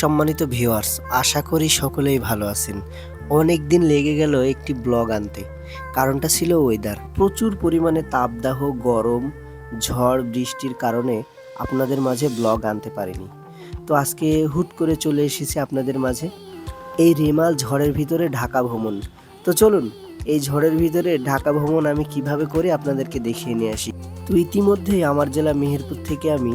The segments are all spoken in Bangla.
সম্মানিত ভিউয়ার্স আশা করি সকলেই ভালো আছেন। অনেক দিন লেগে গেল একটি ব্লগ আনতে। কারণটা ছিল ওয়েদার প্রচুর পরিমাণে তাপদাহ, গরম, ঝড়, বৃষ্টির কারণে আপনাদের মাঝে ব্লগ আনতে পারিনি। তো আজকে হুট করে চলে এসেছি আপনাদের মাঝে। এই রেমাল ঝড়ের ভিতরে ঢাকা ভ্রমণ। তো চলুন, এই ঝড়ের ভিতরে ঢাকা ভ্রমণ আমি কীভাবে করে আপনাদেরকে দেখিয়ে নিয়ে আসি। তো ইতিমধ্যেই আমার জেলা মেহেরপুর থেকে আমি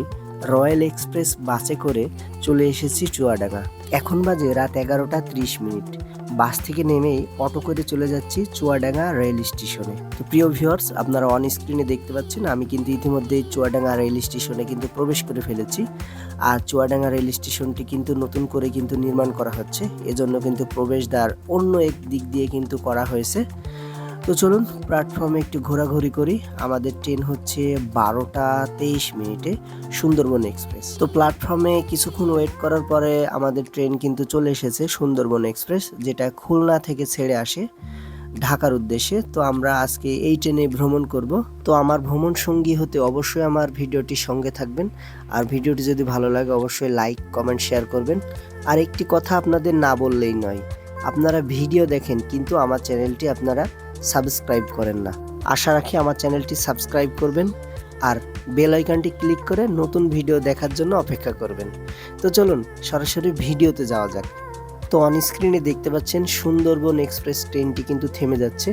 রয়্যাল এক্সপ্রেস বাসে করে চলে এসেছি চুয়াডাঙ্গা। এখন বাজে রাত এগারোটা ত্রিশ মিনিট। বাস থেকে নেমেই অটো করে চলে যাচ্ছি চুয়াডাঙ্গা রেল স্টেশনে। তো প্রিয় ভিউয়ার্স, আপনারা অন স্ক্রিনে দেখতে পাচ্ছেন, আমি কিন্তু ইতিমধ্যে চুয়াডাঙ্গা রেল স্টেশনে কিন্তু প্রবেশ করে ফেলেছি। আর চুয়াডাঙ্গা রেল স্টেশনটি কিন্তু নতুন করে কিন্তু নির্মাণ করা হচ্ছে। এজন্য কিন্তু প্রবেশদ্বার অন্য এক দিক দিয়ে কিন্তু করা হয়েছে। তো চলুন প্ল্যাটফর্মে একটু ঘোরাঘুরি করি। আমাদের ট্রেন হচ্ছে বারোটা তেইশ মিনিটে সুন্দরবন এক্সপ্রেস তো প্ল্যাটফর্মে কিছুক্ষণ ওয়েট করার পরে আমাদের ট্রেন কিন্তু চলে এসেছে সুন্দরবন এক্সপ্রেস যেটা খুলনা থেকে ছেড়ে আসে ঢাকার উদ্দেশ্যে। তো আমরা আজকে এই ট্রেনে ভ্রমণ করব। তো আমার ভ্রমণ সঙ্গী হতে অবশ্যই আমার ভিডিওটি সঙ্গে থাকবেন। আর ভিডিওটি যদি ভালো লাগে, অবশ্যই লাইক কমেন্ট শেয়ার করবেন। আর একটি কথা আপনাদের না বললেই নয়, আপনারা ভিডিও দেখেন, কিন্তু আমার চ্যানেলটি আপনারা সাবস্ক্রাইব করেন না। আশা রাখি আমার চ্যানেলটি সাবস্ক্রাইব করবেন আর বেল আইকনটি ক্লিক করে নতুন ভিডিও দেখার জন্য অপেক্ষা করবেন। তো চলুন, সরাসরি ভিডিওতে যাওয়া যাক। তো অন স্ক্রিনে দেখতে পাচ্ছেন সুন্দরবন এক্সপ্রেস ট্রেনটি কিন্তু থেমে যাচ্ছে।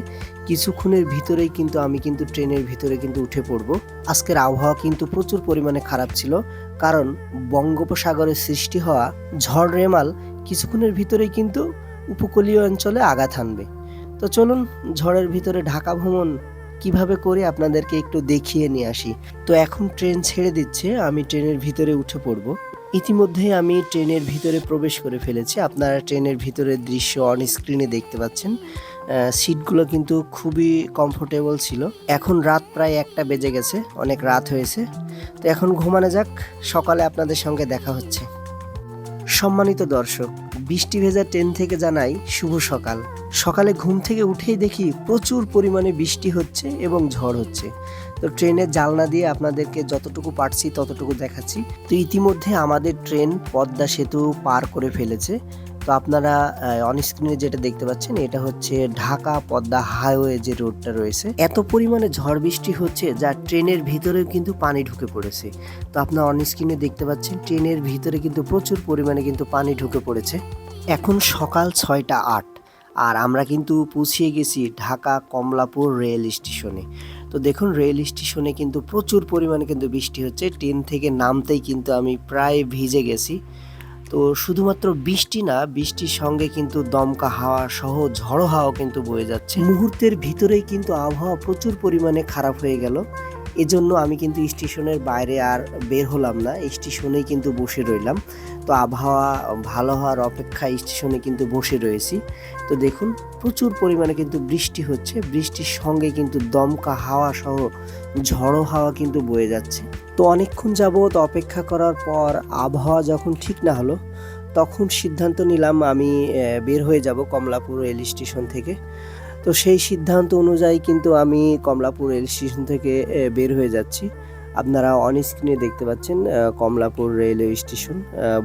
কিছুক্ষণের ভিতরেই কিন্তু আমি কিন্তু ট্রেনের ভিতরে কিন্তু উঠে পড়ব। আজকের আবহাওয়া কিন্তু প্রচুর পরিমাণে খারাপ ছিল, কারণ বঙ্গোপসাগরে সৃষ্টি হওয়া ঝড় রেমাল কিছুক্ষণের ভিতরেই কিন্তু উপকূলীয় অঞ্চলে আঘাত হানবে। তো চলুন ঝড়ের ভিতরে ঢাকা ভ্রমণ কীভাবে করে আপনাদেরকে একটু দেখিয়ে নিয়ে আসি। তো এখন ট্রেন ছেড়ে দিচ্ছে, আমি ট্রেনের ভিতরে উঠে পড়ব। ইতিমধ্যে আমি ট্রেনের ভিতরে প্রবেশ করে ফেলেছি। আপনারা ট্রেনের ভিতরের দৃশ্য অন স্ক্রিনে দেখতে পাচ্ছেন। সিটগুলো কিন্তু খুবই কমফোর্টেবল ছিল। এখন রাত প্রায় একটা বেজে গেছে, অনেক রাত হয়েছে। তো এখন ঘুমানো যাক, সকালে আপনাদের সঙ্গে দেখা হচ্ছে। সম্মানিত দর্শক, বৃষ্টি ভেজা ট্রেন থেকে জানাই শুভ সকাল। সকালে ঘুম থেকে উঠেই দেখি প্রচুর পরিমাণে বৃষ্টি হচ্ছে এবং ঝড় হচ্ছে। তো ট্রেনের জালনা দিয়ে আপনাদেরকে যতটুকু পারছি ততটুকু দেখাচ্ছি। তো ইতিমধ্যে আমাদের ট্রেন পদ্মা সেতু পার করে ফেলেছে। তো আপনারা অনস্ক্রিনে যেটা দেখতে পাচ্ছেন, এটা হচ্ছে ঢাকা পদ্মা হাইওয়ে যে রোডটা রয়েছে। এত পরিমাণে ঝড় বৃষ্টি হচ্ছে যা ট্রেনের ভিতরেও কিন্তু পানি ঢুকে পড়েছে। তো আপনার অনস্ক্রিনে দেখতে পাচ্ছেন, ট্রেনের ভিতরে কিন্তু প্রচুর পরিমাণে কিন্তু পানি ঢুকে পড়েছে। এখন সকাল ছয়টা আট। আর আমরা কিন্তু পৌঁছিয়ে গেছি ঢাকা কমলাপুর রেল স্টেশনে। তো দেখুন, রেল স্টেশনে কিন্তু প্রচুর পরিমাণে কিন্তু বৃষ্টি হচ্ছে। ট্রেন থেকে নামতেই কিন্তু আমি প্রায় ভিজে গেছি। তো শুধুমাত্র বৃষ্টি না, বৃষ্টির সঙ্গে কিন্তু দমকা হাওয়া সহ ঝড়ো হাওয়া কিন্তু বয়ে যাচ্ছে। মুহূর্তের ভিতরেই কিন্তু আবহাওয়া প্রচুর পরিমাণে খারাপ হয়ে গেল। এজন্য আমি কিন্তু স্টেশনের বাইরে আর বের হলাম না। স্টেশনেই কিন্তু বসে রইলাম। তো আবহাওয়া ভালো হওয়ার অপেক্ষায় স্টেশনে কিন্তু বসে রয়েছি। তো দেখুন, প্রচুর পরিমাণে কিন্তু বৃষ্টি হচ্ছে। বৃষ্টির সঙ্গে কিন্তু দমকা হাওয়া সহ ঝড়ো হাওয়া কিন্তু বয়ে যাচ্ছে। তো অনেকক্ষণ যাবৎ অপেক্ষা করার পর আবহাওয়া যখন ঠিক না হলো, তখন সিদ্ধান্ত নিলাম আমি বের হয়ে যাব কমলাপুর রেল স্টেশন থেকে। তো সেই সিদ্ধান্ত অনুযায়ী কিন্তু আমি কমলাপুর রেল স্টেশন থেকে বের হয়ে যাচ্ছি। আপনারা অন স্ক্রিনে দেখতে পাচ্ছেন কমলাপুর রেলওয়ে স্টেশন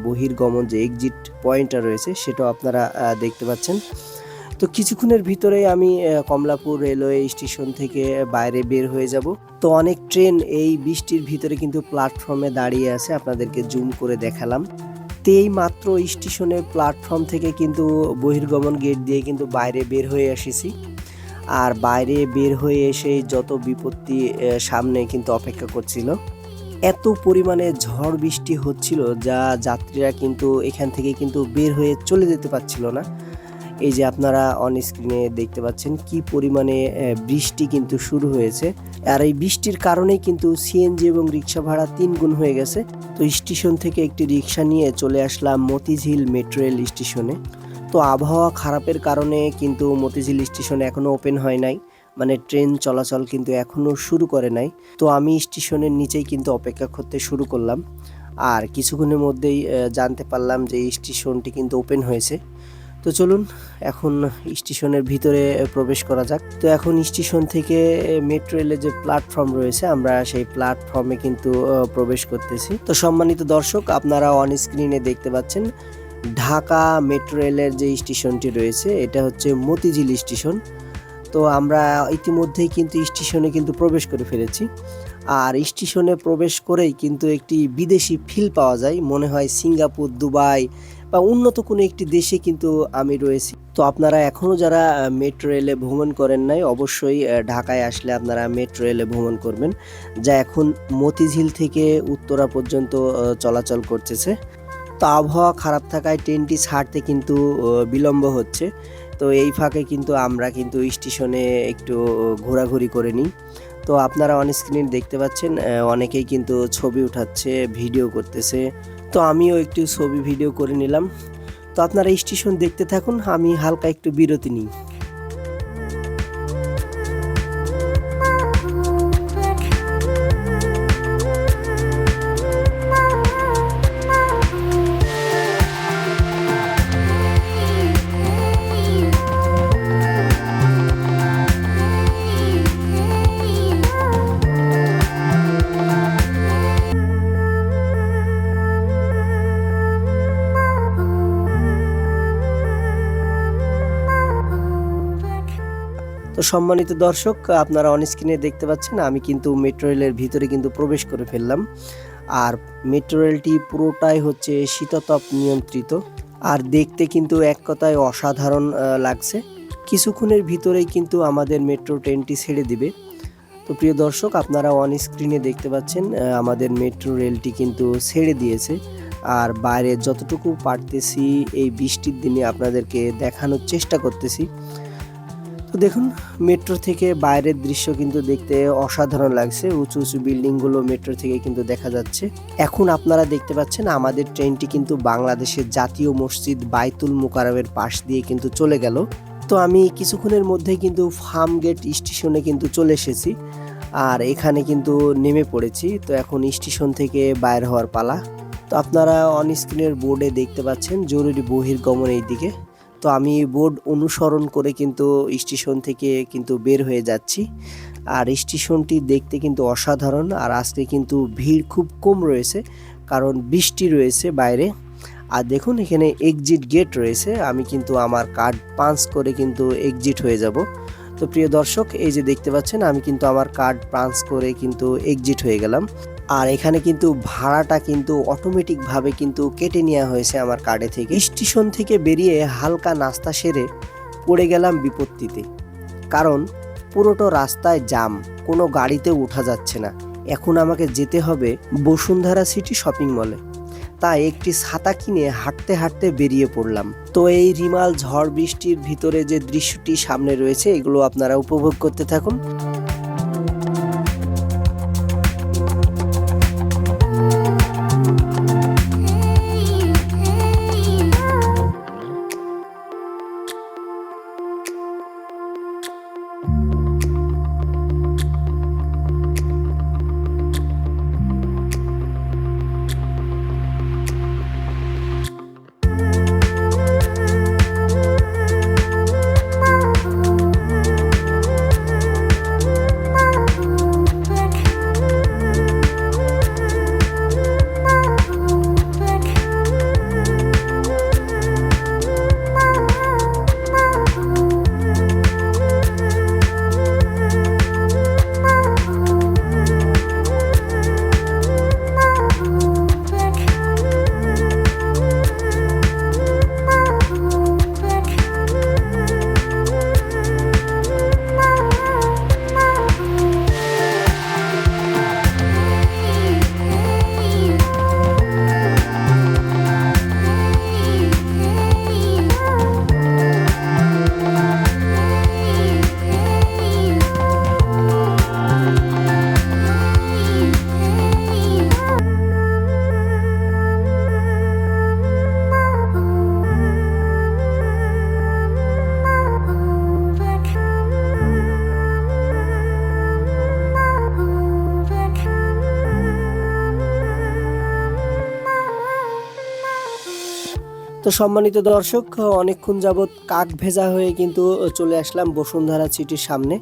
বহির্গমন যে এক্সিট পয়েন্টটা রয়েছে সেটাও আপনারা দেখতে পাচ্ছেন। তো কিছুক্ষণের ভিতরেই আমি কমলাপুর রেলওয়ে স্টেশন থেকে বাইরে বের হয়ে যাব। তো অনেক ট্রেন এই বৃষ্টির ভিতরে কিন্তু প্ল্যাটফর্মে দাঁড়িয়ে আছে, আপনাদেরকে জুম করে দেখালাম। তো মাত্র স্টেশনের প্ল্যাটফর্ম থেকে কিন্তু বহির্গমন গেট দিয়ে কিন্তু বাইরে বের হয়ে এসেছি। আর বাইরে বের হয়ে এসে যত বিপত্তি সামনে কিন্তু অপেক্ষা করছিল। এত পরিমাণে ঝড় বৃষ্টি হচ্ছিল যা যাত্রীরা কিন্তু এখান থেকে কিন্তু বের হয়ে চলে যেতে পারছিল না। এই যে আপনারা অন স্ক্রিনে দেখতে পাচ্ছেন কি পরিমাণে বৃষ্টি কিন্তু শুরু হয়েছে। আর এই বৃষ্টির কারণেই কিন্তু সিএনজি এবং রিক্সা ভাড়া তিন গুণ হয়ে গেছে। তো স্টেশন থেকে একটি রিক্সা নিয়ে চলে আসলাম মতিঝিল মেট্রো রেল স্টেশনে। তো আবহাওয়া খারাপের কারণে কিন্তু মতিঝিল স্টেশন এখনও ওপেন হয় নাই। মানে ট্রেন চলাচল কিন্তু এখনও শুরু করে নাই। তো আমি স্টেশনের নিচেই কিন্তু অপেক্ষা করতে শুরু করলাম। আর কিছুক্ষণের মধ্যেই জানতে পারলাম যে স্টেশনটি কিন্তু ওপেন হয়েছে। তো চলুন, এখন স্টেশনের ভিতরে প্রবেশ করা যাক। তো এখন স্টেশন থেকে মেট্রো রেলের যে প্ল্যাটফর্ম রয়েছে, আমরা সেই প্ল্যাটফর্মে কিন্তু প্রবেশ করতেছি। তো সম্মানিত দর্শক, আপনারা অন স্ক্রিনে দেখতে পাচ্ছেন, ঢাকা মেট্রো রেলের যে স্টেশনটি রয়েছে, এটা হচ্ছে মতিঝিল স্টেশন। তো আমরা ইতিমধ্যেই কিন্তু স্টেশনে কিন্তু প্রবেশ করে ফেলেছি। আর স্টেশনে প্রবেশ করেই কিন্তু একটি বিদেশি ফিল পাওয়া যায়। মনে হয় সিঙ্গাপুর, দুবাই বা উন্নত কোনো একটি দেশে কিন্তু আমি রয়েছি। তো আপনারা এখনও যারা মেট্রো রেলে ভ্রমণ করেন নাই, অবশ্যই ঢাকায় আসলে আপনারা মেট্রো রেলে ভ্রমণ করবেন, যা এখন মতিঝিল থেকে উত্তরা পর্যন্ত চলাচল করতেছে। তো আবহাওয়া খারাপ থাকায় ট্রেনটি ছাড়তে কিন্তু বিলম্ব হচ্ছে। তো এই ফাঁকে কিন্তু আমরা কিন্তু স্টেশনে একটু ঘোরাঘুরি করে নিই। তো আপনারা অন স্ক্রিন দেখতে পাচ্ছেন অনেকেই কিন্তু ছবি উঠাচ্ছে, ভিডিও করতেছে। তো আমিও একটু ছবি ভিডিও করে নিলাম। তো আপনারা স্টেশন দেখতে থাকুন, আমি হালকা একটু বিরতি নিই। তো সম্মানিত দর্শক, আপনারা অন স্ক্রিনে দেখতে পাচ্ছেন, আমি কিন্তু মেট্রো রেলের ভিতরে কিন্তু প্রবেশ করে ফেললাম। আর মেট্রো রেলটি পুরোটাই হচ্ছে শীততাপ নিয়ন্ত্রিত। আর দেখতে কিন্তু এক কথায় অসাধারণ লাগছে। কিছুক্ষণের ভিতরেই কিন্তু আমাদের মেট্রো ট্রেনটি ছেড়ে দিবে। তো প্রিয় দর্শক, আপনারা অন স্ক্রিনে দেখতে পাচ্ছেন আমাদের মেট্রো রেলটি কিন্তু ছেড়ে দিয়েছে। আর বাইরে যতটুকু পারতেছি, এই বৃষ্টির দিনে আপনাদেরকে দেখানোর চেষ্টা করতেছি। তো দেখুন মেট্রো থেকে বাইরের দৃশ্য কিন্তু দেখতে অসাধারণ লাগছে। উঁচু উঁচু বিল্ডিংগুলো মেট্রো থেকে কিন্তু দেখা যাচ্ছে। এখন আপনারা দেখতে পাচ্ছেন, আমাদের ট্রেনটি কিন্তু বাংলাদেশের জাতীয় মসজিদ বাইতুল মোকারমের পাশ দিয়ে কিন্তু চলে গেল। তো আমি কিছুক্ষণের মধ্যেই কিন্তু ফার্ম গেট স্টেশনে কিন্তু চলে এসেছি। আর এখানে কিন্তু নেমে পড়েছি। তো এখন স্টেশন থেকে বাইর হওয়ার পালা। তো আপনারা অন স্ক্রিনের বোর্ডে দেখতে পাচ্ছেন, জরুরি বহির্গমন এই দিকে তো আমি বোর্ড অনুসরণ করে কিন্তু স্টেশন থেকে কিন্তু বের হয়ে যাচ্ছি। আর স্টেশনটি দেখতে কিন্তু অসাধারণ, আর আজকে কিন্তু ভিড় খুব কম রয়েছে, কারণ বৃষ্টি রয়েছে বাইরে। আর দেখুন, এখানে এক্সিট গেট রয়েছে, আমি কিন্তু আমার কার্ড পাঞ্চ করে কিন্তু এক্সিট হয়ে যাব। তো প্রিয় দর্শক, এই যে দেখতে পাচ্ছেন, আমি কিন্তু আমার কার্ড পাঞ্চ করে কিন্তু এক্সিট হয়ে গেলাম। আর এখানে কিন্তু ভাড়াটা কিন্তু অটোমেটিকভাবে কিন্তু কেটে নেওয়া হয়েছে আমার কার্ডে থেকে। স্টেশন থেকে বেরিয়ে হালকা নাস্তা সেরে পড়ে গেলাম বিপত্তিতে। কারণ পুরোটো রাস্তায় জাম কোনো গাড়িতে ওঠা যাচ্ছে না। এখন আমাকে যেতে হবে বসুন্ধরা সিটি শপিং মলে তাই একটি ছাতা কিনে হাঁটতে হাঁটতে বেরিয়ে পড়লাম। তো এই রিমাল ঝড় বৃষ্টির ভিতরে যে দৃশ্যটি সামনে রয়েছে, এগুলো আপনারা উপভোগ করতে থাকুন। তো সম্মানিত দর্শক, অনেকক্ষণ যাবৎ কাক ভেজা হয়ে কিন্তু চলে আসলাম বসুন্ধরা সিটির সামনে।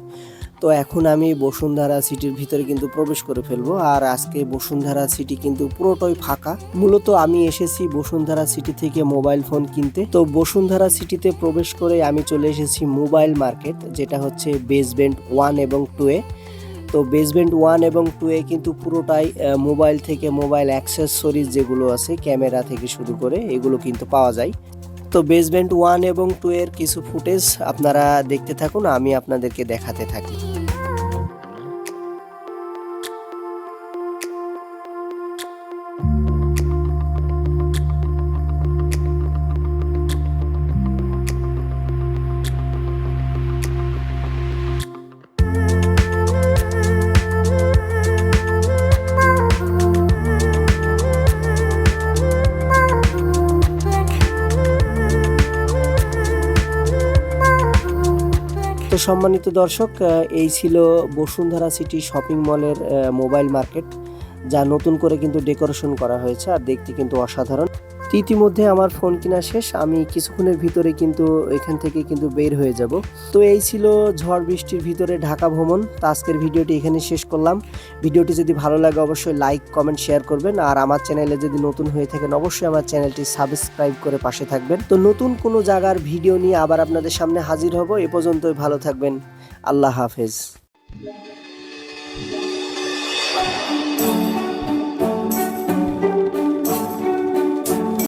তো এখন আমি বসুন্ধরা সিটির ভিতরে কিন্তু প্রবেশ করে ফেলব। আর আজকে বসুন্ধরা সিটি কিন্তু পুরোটাই ফাঁকা। মূলত আমি এসেছি বসুন্ধরা সিটি থেকে মোবাইল ফোন কিনতে। তো বসুন্ধরা সিটিতে প্রবেশ করে আমি চলে এসেছি মোবাইল মার্কেট, যেটা হচ্ছে বেসবেন্ট ওয়ান এবং টু এ। তো বেসমেন্ট ওয়ান এবং টু এ কিন্তু পুরোটাই মোবাইল থেকে মোবাইল অ্যাক্সেসরিজ যেগুলো আছে ক্যামেরা থেকে শুরু করে এগুলো কিন্তু পাওয়া যায়। তো বেসমেন্ট ওয়ান এবং টু এর কিছু ফুটেজ আপনারা দেখতে থাকুন, আমি আপনাদেরকে দেখাতে থাকি। তো সম্মানিত দর্শক এই ছিল বসুন্ধরা সিটি শপিং মলের মোবাইল মার্কেট, যা নতুন করে কিন্তু ডেকোরেশন করা হয়েছে। আর দেখতে কিন্তু অসাধারণ। তো ইতিমধ্যে আমার ফোন কিনা শেষ। আমি কিছুক্ষণের ভিতরে কিন্তু এখান থেকে কিন্তু বের হয়ে যাব। তো এই ছিল ঝড় বৃষ্টির ভিতরে ঢাকা ভ্রমণ। তো আজকের ভিডিওটি এখানে শেষ করলাম। ভিডিওটি যদি ভালো লাগে অবশ্যই লাইক কমেন্ট শেয়ার করবেন। আর আমার চ্যানেলে যদি নতুন হয়ে থাকেন, অবশ্যই আমার চ্যানেলটি সাবস্ক্রাইব করে পাশে থাকবেন। তো নতুন কোনো জায়গার ভিডিও নিয়ে আবার আপনাদের সামনে হাজির হব। এ পর্যন্তই ভালো থাকবেন। আল্লাহ হাফেজ।